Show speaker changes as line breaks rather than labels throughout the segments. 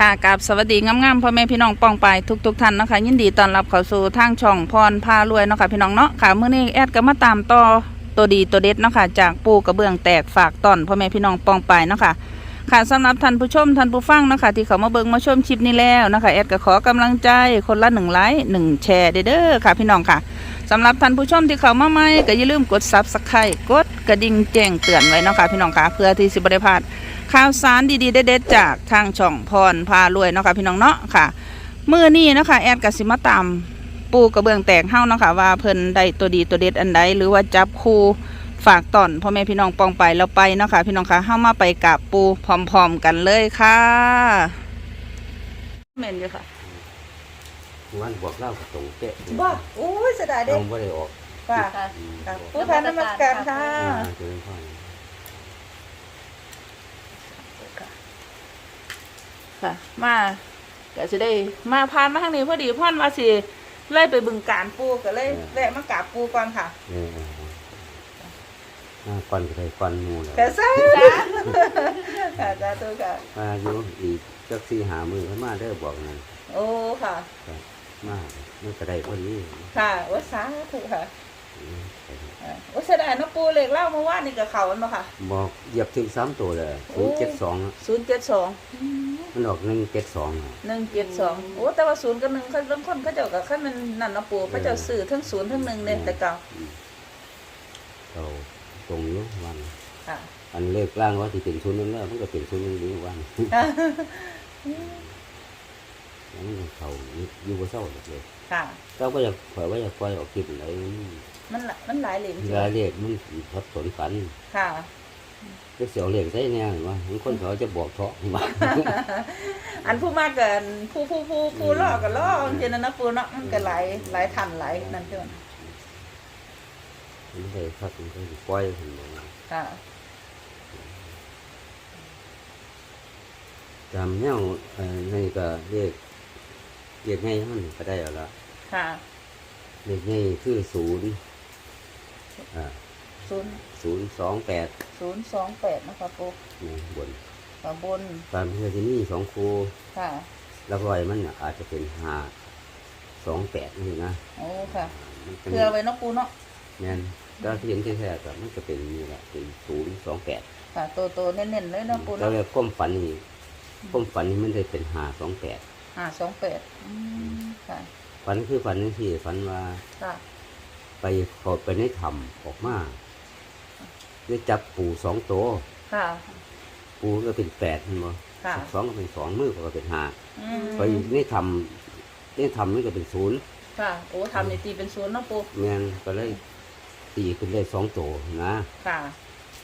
ค่ะกับสวัสดีงามๆพ่อแม่พี่น้องปองไปทุกๆท่านนะคะยินดีต้อนรับเข้าสู่ทางช่องพรพารวยเนาะค่ะพี่น้องเนาะค่ะเมื้อนี้แอดก็มาตามต่อตัวดีตัวเด็ดเนาะค่ะจากปูกระเบื้องแตกฝากตอนพ่อแม่พี่น้องปองไปเนาะค่ะค่ะสำหรับท่านผู้ชมท่านผู้ฟังเนาะค่ะที่เขามาเบิ่งมาชมคลิปนี้แล้วนะคะแอดก็ขอกำลังใจคนละหนึ่งไลค์หนึ่งแชร์เด้อค่ะพี่น้องค่ะำหรับท่านผู้ชมที่เข้ามาใหม่ก็อย่าลืมกดซับสไครต์กดกระดิ่งแจ้งเตือนไว้เนาะค่ะพี่น้องค่ะเพื่อที่สิบได้พลาดข่าวสารดีๆเด็ดๆจากทางช่องพรพารวยเนาะค่ะพี่น้องเนาะค่ะมือนี้เนาะคะแอดกสิมาตามปูกระเบื้องแตกเฮ้าเนาะค่ะว่าเพิ่นได้ตัวดีตัวเด็ดอันใดหรือว่าจับคู่ฝากตอนพ่อแม่พี่น้องปองไปแล้วไปเนาะค่ะพี่น้องค่ะเฮ้ามาไปกับปูพร้อมๆกันเลยค่ะเมนเลยค่ะ
วันบอกเล่ากับตรงเป๊ะ
บ้าโอ้ยเสียดายเด็
เรา
ก
ไม่ได้ออก
ค่ะ
อืม
ค่ะ
บอก
ปูทานนมัสการค่ะ
อ่าเจริญพร
ค่ะ มาก็จะได้มาพานมาทางนี้พอดีพ่อนว่าสิเล่ไปบึงการปูก็เลยแวะมากราบปูก่อนค่ะ
เออเออเอออ่าฟันก็ได้ฟันหมูแล้ว
กระซ่าค่ะจ้าตัวค่ะ
มาอยู่อีกจักสี่หามือเขามาได้อบอกนั่น
โอ้ค่ะ
ครับ มามันก็ได้คนนี้
ค่ะวัสาธุค่ะ
อืม
อ่าวัสดาน้ปูเหล็กเล่าเมื่อวานนี่กับเขาอันบ่ค่ะ
บอกเหยียบถึงสามตัวเลย
โอ้
ศูนย์เจ็ดสอง
ศูนย์เจ็ดสอง
มันออกหนึ่งเจ็ดสอง
หนึ่งเจ็ดสองโอ้แต่ว่าศูนย์กับหนึ่งเขาเริ่มคนเขาเจ้ากับขั้นมันนั่นเนาะปูเขาเจ้าสื่อทั้งศูนย์ทั้งหนึ่งเนี่ยแต่เก่า
เราตรงนี้วัน
ค่ะ
อันเลขล่างว่าที่เป็นศูนย์นึงแล้วมันก็เป็นศูนย์นึงดีวัน แล้วมันเขาอยู่บ่เศร้าเลย
ค่ะ
เราก็อยากเผยว่าอยากปล่อยออกคลิปอะไร
มันหลายมันหลายเหรียญ
เวลาเรียกมันทับสนฝัน
ค่ะ
ก็เสียวเรียกใช่เนี่ยว่าบางคนเขาจะบอกเถาะมา
อันผู้มากกันผู้ผู้ผู้ผู้ล่อกันล่อจริงๆนะนะปูเนาะมันก็หลายหลายทันหลายนั่นเท่านั้น
มันเลยครับมันก็สิปล่อยเห็นบ่
ค่ะ
จำแนวเอ่อนี่ก็เรียก เรียกง่ายมันก็ได้แล้วละ
ค่ะ
เรียกง่ายคือศูนย์อ่า
ศูนย์
ศูนย์สองแปด
ศูนย์สองแปดนะคะปู
นี่บน
ฝาบน
ตามเพื่อที่นี่สองครู
ค่ะ
แล้วรอยมันน่ะอาจจะเป็นห้าสองแปดนี่นะ
โอ้ค่ะ
มันเป็น
เพื่อไว้เนาะปูเนาะ
แม่นถ้าที่เห็นแท้ๆก็มันจะเป็นนี่แหละเป็นศูนย์สองแปด
ค่ะตัวโตๆเน้นๆเลยเนาะปู
แล้ว
เนาะ
เลยก้มฝันนี่ก้มฝันนี่มันได้เป็นหาสองแปด
ห้าสองแปดค่ะ
ฝันคือฝันนี่ที่ฝันว่า
ค่ะ
ไปเขอไปในถ้ำออกมาได้จับปูสองตัว
ค่ะ
ปูก็เป็นแปดเห็นบ่
ค่ะ
สองก็เป็นสองมือก็เป็นห้า
อืม
ไปในถ้ำในถ้ำนี่ก็เป็นศูนย์
ค่ะ โอ้ทำในตีเป็นศูนย์เนาะปู
แม่นก็เลยตีขึ้นได้สองตัวนะ
ค่ะ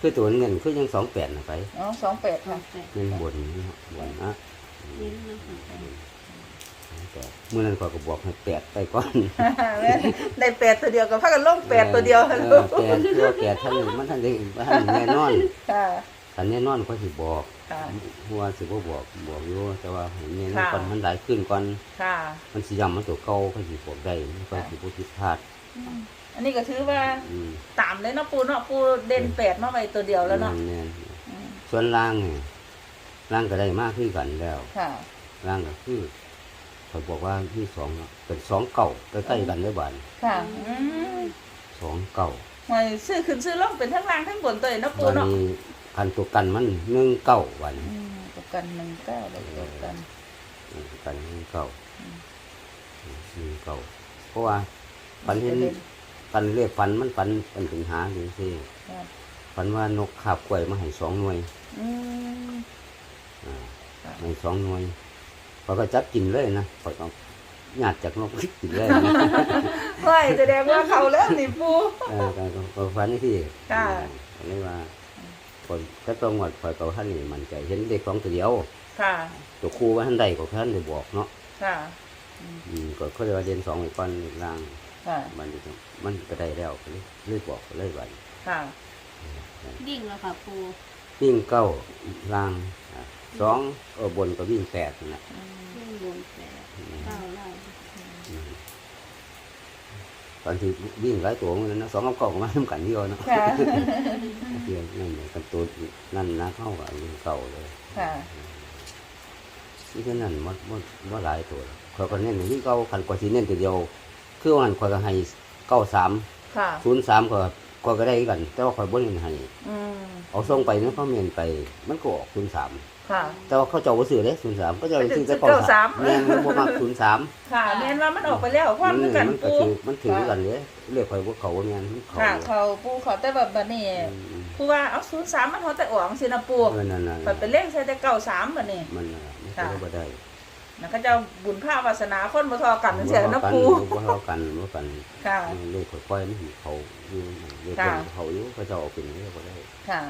คือตัวเงินคือยังสองแปดนะไป
อ๋อสองแปดค่ะ
เงินบนนี่ฮะบนนะ แปดเมื่อนั้นก็ก็บอกให้แปดไปก่อน
แม่นได้แปดตัวเดียวกับพักกันลงแปดตัวเดียว
เอ
ลู
อกแปดตัวแปดท่านมันท่านได้ท่านแน่นอน
ค่ะ
ท่านแน่นอนก็สิบอก
ค่ะ
หัวสิบ่บอกบอกอยู่แต่ว่าให้แน่นอน
ค่ะ
ก่อนมันหลายขึ้นก่อน
ค่ะ
มันสิย้ำมันตัวเก่าก็สิบอกได้มันก็สิบ่ผิดพลาด
อันนี้ก็ถือว่า
อืม
ตามเลยเนาะปูเนาะปูเด่นแปดมาไว้ตัวเดียวแล้วเนาะ
แน่น
อืม
ส่วนล่างนี่ล่างก็ได้มากขึ้นกันแล้ว
ค่ะ
ล่างก็คือ เขาบอกว่าที่สองเนาะเป็นสองเก่าใกล้ๆกันได้บ้าน
ค่ะอืม
สองเก่า
หวยซื้อขึ้นซื้อลงเป็นทั้งล่างทั้งบนตัวเองเนาะปู
วัน
เนาะ
นี้คันตัวกันมันหนึ่งเก้าวัน
อืมตัวกันหนึ่งเก้าเลยตัวกัน
กันหนึ่งเก้าหนึ่งเก้าเพราะว่าฝันเห็น ฝันเรียกฝันมันฝันเป็นปัญหาอยู่สิ
ค่ะ
ฝันว่านกขาบกล้วยมาให้สองหน่วย
อืม
อ่า
ค่ะ
ให้สองหน่วย พอก็จับกินเลยนะพอก็หยาดจากนกกินเลยนะ
เฮ้ยแสดงว่าเขาแล้วนี่ปู
เออก็ก็ก็ฝันนี่ที่
ค่ะ
ก็เลยว่าคนก็ต้องหมดคอยเก่าท่านนี่มันใจเห็นเด็กของตัวเดียว
ค่ะ
ตัวครูว่าท่านใดก็ท่านได้บอกเนาะ
ค่ะ
อืมก็เขาเรียกว่าเรียนสองไอ้ก้อนล่าง
ค่ะ
มันก็มันก็ได้แล้วก็เลยเลยบอกก็เลยไว้
ค่ะ
ดิ่งแล้วค่ะปู
วิ่งเก้าล่างอะสองเออบนก็วิ่งแปดนั่นแหละ
วิ่งบนแปดเก้าล่าง
อืมตอนที่วิ่งหลายตัวเหมือนกันนะสองกับเก้าก็มาทำกันเดียวเนาะ
ค่ะ
เพียงนั่นเนี่ยกันตัวนั่นนะเข้ากับวิ่งเก้าเลย
ค่ะ
นี่แค่นั้นมันมันว่าหลายตัวข่อยก็เน้นที่เก่าคันกว่าสิเน้นตัวเดียว คือว่าหันข่อยก็ให้เก้าสาม
ค่ะ
ศูนย์สามก็ ข่อยก็ได้กัน แต่ว่าข่อยบ่เน้นให้
อืม
เอาส่งไปเนี่ยเขาเมนไป มันก็ออกศูนย์สาม
ค่ะ
แต่ว่าเขาเจ้าบ่ซื้อเด้ศูนย์สามเขาเจ้าซื้อแต่
เก้า
เก้า
สา
สามมแม่นมันบ่มักศูนย์สาม
ค่ะแม่นว่ามันออกไปแล้วความ
มัน
คือกัน
มันก็
ปู
ถือมันถือกันเลยเรียกข่อยบ่เขาบ่แม่นมันเขา
ค่ะ เขาปูเขาแต่แบบบัดนี้
อืม
ผู้ว่าเอาศูนย์สามมันหัวแต่ออกสินะปู
เออนั่นน่ะ
ไปเป็นเลขใส่แต่เก้าสามบัดนี้
มันน่ะมันก็
ค่ะ
บ่ได้
นะเขาเจ้าบุญภาวาสนาคนบ่ทอกันจังซี่นะปู
บ่เท่ากันบ่กัน
ค่ะ
เลขค่อยๆมันเขาอยู่เลข
ค่ะ
เพิ่นเขาอยู่เขาเจ้าเอาเป็นเลขบ่ได้
ค่ะ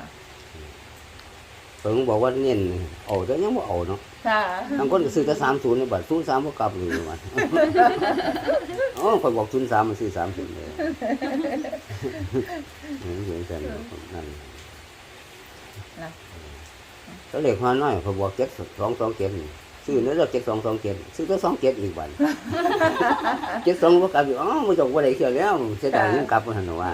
เพิ่นบอกว่าเน้นเอาแต่ยังบ่เอาเนาะ
ค่ะ
บางคนก็ซื้อแต่30ในบัด03บ่กลับเลยว่าอ๋อข่อยบอก03มันซื้อ30เลยเออเหมือนกันนั่น
นะ
แล้วเลขมาน้อยข่อยบอก7227นี่ ซื้อเนื้อเจ็ดสองสองเจ็ดซื้อแต่สองเจ็ดอีกบัดเจ็ดสองบ่กลับอยู่อ๋อบ่จบบ่ได้เที่ยวแล้วเสียดายเงินกลับบ่ทันหรอกว่า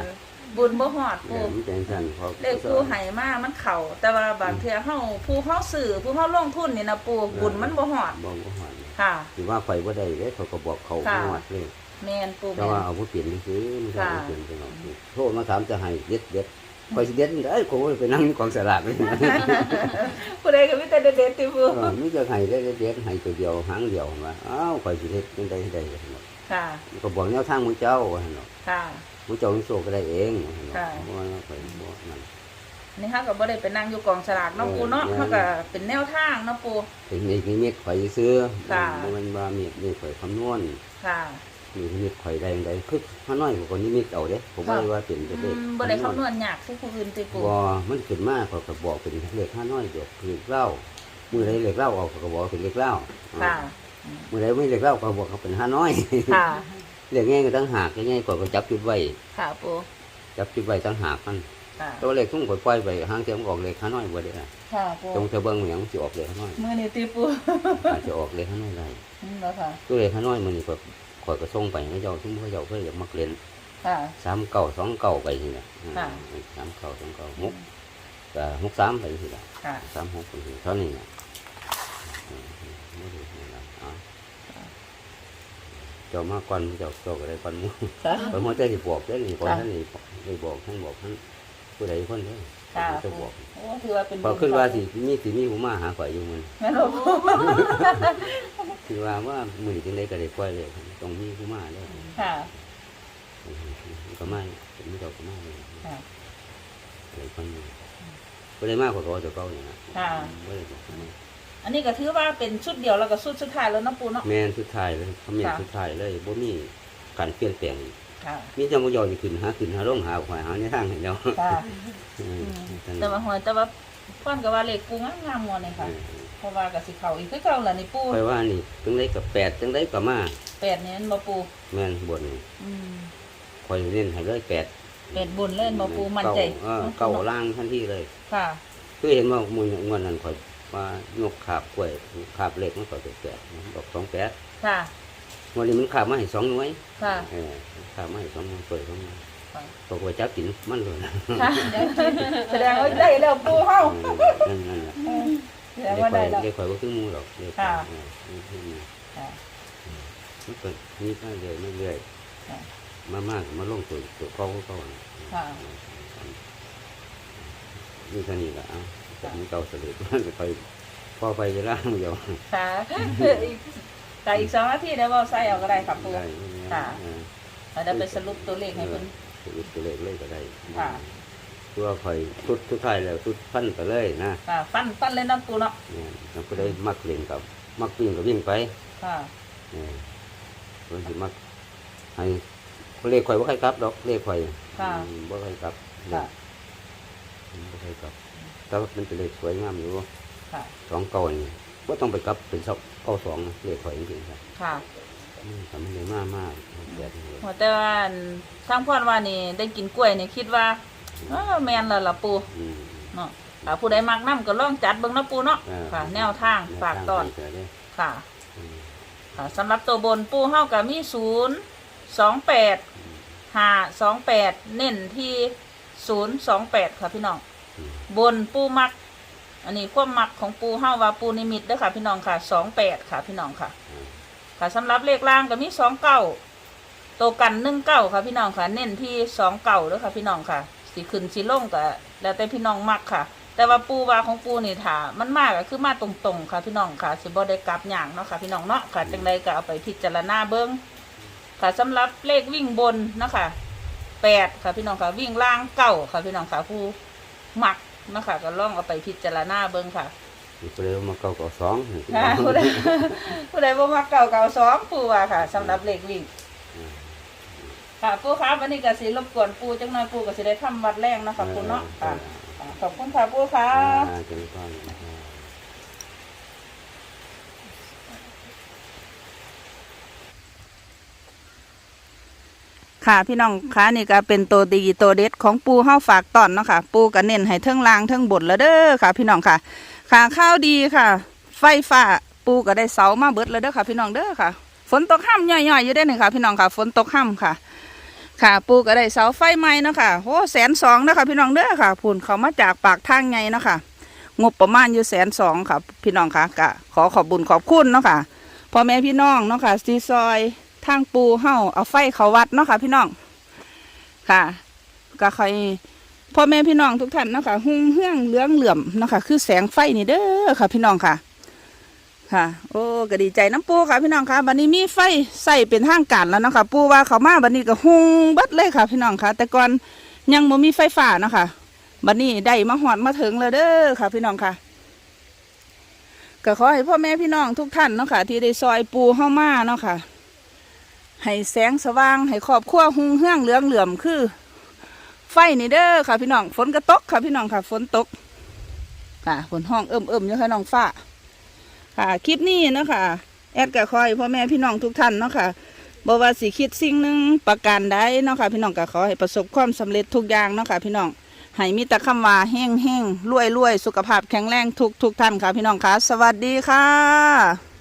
บุญบ่ฮอด
เอ
ปู
อมันเป็นซั่นเพราะ
เลขปูให้มามันเข้าแต่ว่าบางเทื่อเฮาผู้เฮาซื้อผู้เฮาลงทุนนี่นะปูบุญมันบ่ฮอด
บ่บ่ฮอด
ค่ะ
สิว่าไฟบ่ได้เด้เขาก็บอกเขา
ค่ะ
ฮอดเลย
แม่นปู
แต่
แม่
ว่านเอาบ่เปลี่ยนซื้อมันก็
ค่ะ
บ่เปลี่ยนไปหรอกโทรมาถามจะให้เด็ดเด็ด ข่อยสิเด็ดได้ข่อยบ่ได้ไปนั่งอยู่กองสลากเลย
ผู้ใดก็มีแต่เด็ดๆติปู
เออมีจะให้ได้เด็ดให้ตัวเดียวหางเดียวว่าอ้าวข่อยสิเฮ็ดจังได๋ได้ว่าซั่นเนาะ
ค่ะ
ก็บอกแนวทางมื้อเจ้าว่าซั่นเนาะ
ค่ะ
มื้อเจ้ามีโชคก็ได้เองว่าซั่นเนาะ
ค่ะ
เพราะว่าข่อยบ่นั่น
นี่เฮาก็บ่ได้ไปนั่งอยู่กองสลากเนาะปูเนาะ
เออ
เฮาก็เป็นแนวทางเนาะปู
เป็นนิมิตนิมิตข่อยซื้อ
ค่ะ
บ่แม่นว่ามีนี่ข่อยคำนวณ
ค่ะ
มี นิมิตข่อยได้จังไดคือเฮาน้อยกว่าคนนิมิตเอาเด้ผมบ่ได้ว่าเป็น
อื
เป็นเลข
มบ่ได้คำนวณยากคือผู้อื่นติปู
บ่มันขึ้นมาเขาก็บอกเป็นเลขห้าน้อยเดียวเลขเล่ามือใดเลขเล่าออกเขาก็บอกเป็นเลขเล่า
ค่ะ
มือใดไม่เลขเล่าก็บอกเขาเป็นห้าน้อย
ค่ะ
เลขง่ายก็ตั้งหากง่ายกว่าก็จับจุดไว้
ค่ะปู
จับจุดไว้ตั้งหากมัน
ค่ะ
แตัวาเลขทุ่งข่อยปล่อยไปหางเทียมนออกเลขห้าน้อยบ่ได้อะ
ค่ะปู
จงเธอเบิ่งเหมือนมันสิออกเลขห้าน้อย
มื้อนี้ติปู
อาจจะออกเลขห้าน้อยได้
อืมแล้วค่ะ
ตัวเลขห้าน้อยมันนี่ก็ ข่อยก็ส่งไปให้เจ้าทุ่มเขาเจ้าเพื่ออยากมักเล่น
ค่ะ
สามเก้าสองเก้าไปนี่แหละ
ค่ะ
สามเก้าสองเก้าหกก็หกสามไปนี่แหละ
ค่ะ
สามหกคนเท่านี้นะอืมไม่ได้ไม่ได้อ่าเจ้ามาก่อนเจ้าเจ้าก็ได้ก่อนหมู
ค่ะ
ก่อนหมูเจ้าที่บอกเจ้านี่ก่อน
ค่ะ
ท่านนี่ได้บอกท่านบอกท่านผู้ใดคนเด้อ
ค่ะ
จะบอก
โอ้ถือว่าเป็น
พอขึ้นว่าสิมีสิมีผู้มาหาข่อยอยู่มัน
แม่นบ่ปู
คือว่าว่ามือจังไดก็ได้ปล่อยเลยต้องมีผู้มาเลย
ค่ะ
ก็ไม่ไม่เจ้าก็มาเลย
ค่ะ
อะไรคนนี้ก็ได้มากกว่าเขาเจ้าเก่าอย่างนั้น
ค่ะ
ไม่ได้บอกเขามา
อันนี้ก็ถือว่าเป็นชุดเดียวแล้วก็ชุดสุดท้ายแล้วเนาะปูเนาะ
แม่นสุดท้ายเลยเขาแม่น
ค่ะ
สุดท้ายเลยบ่มีการเปลี่ยนแปลง
ค่ะ
มีจังบ่ยอสิขึ้นหาขึ้นหาลงหาหอยหาในทางให้แล้ว
ค่ะ
เออนั่น
แต่ว่าหัวแต่ว่าพ่อนก็ว่าเลขปูงามๆหมดเลยค่ะ เพราะว่าก็สิเข้าอีกคือเก่าล่ะนี่ปู
ค่อยว่านี่จังไดก็แปดจังไดก็มา
แปดนี่มันบ่ปู
แม่นบนนี่
อืม
ค่อยเน้นให้เลยแปด
แปดบนเล่นบ่ปูมั่นใจ
เก้าเออเก้าล่างทันทีเลย
ค่ะ
คือเห็นว่ามื้องวดนั้นค่อยว่านกขาบกล้วยขาบเล็กมันก็เป็นแปดบอกสองแปด
ค่ะ
วันนี้มันขาบมาให้สองหน่วย
ค่ะ
เออขาบมาให้สองหน่วยเปิดสองหน่วย
ค่ะ
ปกติจับกินมันเลยนะ
ค่ะแสดงว่าได้แล้วปูเฮา
เออนั่นนั่นแหละ
แสดงว่าได้แล้ว
เด็กข่อยก็คือหมูหรอกเด็กข่อย
ค่ะ
เออมันคือหมู่
ค่ะ
มันก็มีมาเรื่อยมาเรื่อย
ค่ะ
มามากมาลงตัวตัวเก่าเก่า
ค่ะ
นี่เท่านี้แหละเอ้าจากนี้เก่าเสด็จมันก็ไปพอไปจะล่างเดียว
ค่ะอีก แต่อีกสองนาทีเดี๋ยวเราใส่เอาก็ได้ครับปู
ได้
ค่ะ
เออ
เราจะไปสรุปตัวเลขให้เพิ่น
สรุปตัวเลขเลยก็ได้
ค่ะ
ตัวข่อยทุดทุดท้ายแล้วทุดพันไปเลยนะ
ค่ะ ฟันฟันเลยเนาะปูเนาะ
เนี่ยเราก็ได้มักเล่นกับ มักวิ่งก็วิ่งไป
ค่ะ
เนี่ยมันสิมักให้เลขข่อยว่าใครกลับดอกเลขข่อย
ค่ะ
อืมบ่ใครกลับ
ค่ะ
บ่ใครกลับแต่ว่ามันเป็นเลขสวยงามอยู่
ค่ะ
สองเก่านี่ว่าต้องไปกลับเป็นสอง เก้าสองนะเลขข่อยจริงๆครับ
ค่ะ
อืมทำให้เลยมากมากๆแบบนี้เลย
หัวแต่ว่าอันทางพ่อนว่านี่ได้กินกล้วยนี่คิดว่าเออแม่นแล้วล่ะปู
อืม
เนาะถ้าผู้ใดมักน้ำก็ลองจัดเบิ่งเนาะปูเนาะ
เออ
ค่ะ แนวทางฝากตอน
แวทงไปเจเด้
ค่ะ
อืม
ค่ะสำหรับตัวบนปูเฮาก็มีศูนย์สองแปดห้าสองแปดเน้นที่ศูนย์สองแปดค่ะพี่น้อง
อืม
บนปูมัก อันนี้ความมักของปูเฮาว่าปูนิมิตเด้อค่ะ พี่น้องค่ะสองแปดค่ะ พี่น้องค่ะ ค่ะสำหรับเลขล่างก็มีสองเก้าตัวกันหนึ่งเก้าค่ะ พี่น้องค่ะ เน้นที่สองเก้าเด้อค่ะ พี่น้องค่ะสีขึ้นสีลงก็แล้วแต่พี่น้องมักค่ะ แต่ว่าปูวาของปูนี่ถามันมากก็คือมาตรงๆค่ะ พี่น้องค่ะสิบ่ได้กลับหย่างเนาะค่ะ พี่น้องเนาะค่ะจังใดก็เอาไปพิจารณาเบิ้งค่ะสำหรับเลขวิ่งบนนะคะแปดค่ะ พี่น้องค่ะวิ่งล่างเก้าค่ะ พี่น้องค่ะผู้มัก เนาะค่ะ ก็ลองเอาไปพิจารณาเบิ้งค่ะ
มีเปลวมาเก่าเก่าสอง
ค่ะผู้ใดผู้ใดบ่มักเก่าเก่าสองปูว่าค่ะสำหรับเลขวิ่งค่ะปูครับวันนี้ก็สิรบกวนปูจังหน่อยปูก็สิได้ทำวัดแรงเนาะค่ะคุณเนาะค่ะค่ะขอบคุณค่ะปูค่ะ
อ่าเจริญพร
ค่ะพี่น้องคะนี่ก็เป็นตัวดีตัวเด็ดของปูเฮาฝากตอนเนาะค่ะ ปูก็เน้นให้เทิงลางเทิงบนแล้วเด้อค่ะ พี่น้องค่ะค่ะข้าวดีค่ะ ไฟฟ้าปูก็ได้เสามาเบิดแล้วเด้อค่ะ พี่น้องเด้อค่ะ ฝนตกห้ำย่อยๆอยู่ได้หนึ่งค่ะ พี่น้องค่ะ ฝนตกห้ำค่ะ ค่ะ ปูก็ได้เสาไฟใหม่เนาะค่ะโอ้แสนสองเนาะค่ะ พี่น้องเด้อค่ะพูนเขามาจากปากทางไงเนาะค่ะงบประมาณอยู่แสนสองค่ะ พี่น้องค่ะก็ขอขอบบุญขอบคุณเนาะค่ะพ่อแม่พี่น้องเนาะค่ะซีซอย ทางปูเฮาเอาไฟเขาวัดเนาะค่ะ พี่น้องค่ะ ก็คอยพ่อแม่พี่น้องทุกท่านเนาะค่ะหุ่งเฮืองเหลืองเหลื่อมเนาะค่ะ คือแสงไฟนี่เด้อค่ะ พี่น้องค่ะ ค่ะ โอ้ก็ดีใจน้ำปูค่ะ พี่น้องค่ะบัดนี้มีไฟใส่เป็นทางการแล้วเนาะค่ะ ปูว่าเขามาบัดนี้ก็หุ่งบัดเลยค่ะ พี่น้องค่ะ แต่ก่อนยังบ่มีไฟฟ้าเนาะค่ะบัดนี้ได้มาหอดมาถึงแล้วเด้อค่ะ พี่น้องค่ะก็ขอให้พ่อแม่พี่น้องทุกท่านเนาะค่ะ ที่ได้ซอยปูเข้ามาเนาะค่ะ ให้แสงสว่าง ให้ครอบครัวหุงเฮืองเหลืองเหลื่อมคือ ไฟนี่เด้อค่ะพี่น้องฝนก็ตกค่ะพี่น้องค่ะ ฝนตก ค่ะฝนห้องเอิ่มเอิ่มๆอยู่ค่ะน้องฟ้า ค่ะคลิปนี้เนาะค่ะ แอดก็ขอให้พ่อแม่พี่น้องทุกท่านเนาะค่ะบ่ว่าสิคิดสิ่งหนึ่งประการใดเนาะค่ะพี่น้องก็ขอให้ประสบความสำเร็จทุกอย่างเนาะค่ะพี่น้องให้มีแต่คำว่าแห้งแห้งรวยรวยสุขภาพแข็งแรงทุกทุกท่านค่ะพี่น้องค่ะ สวัสดีค่ะ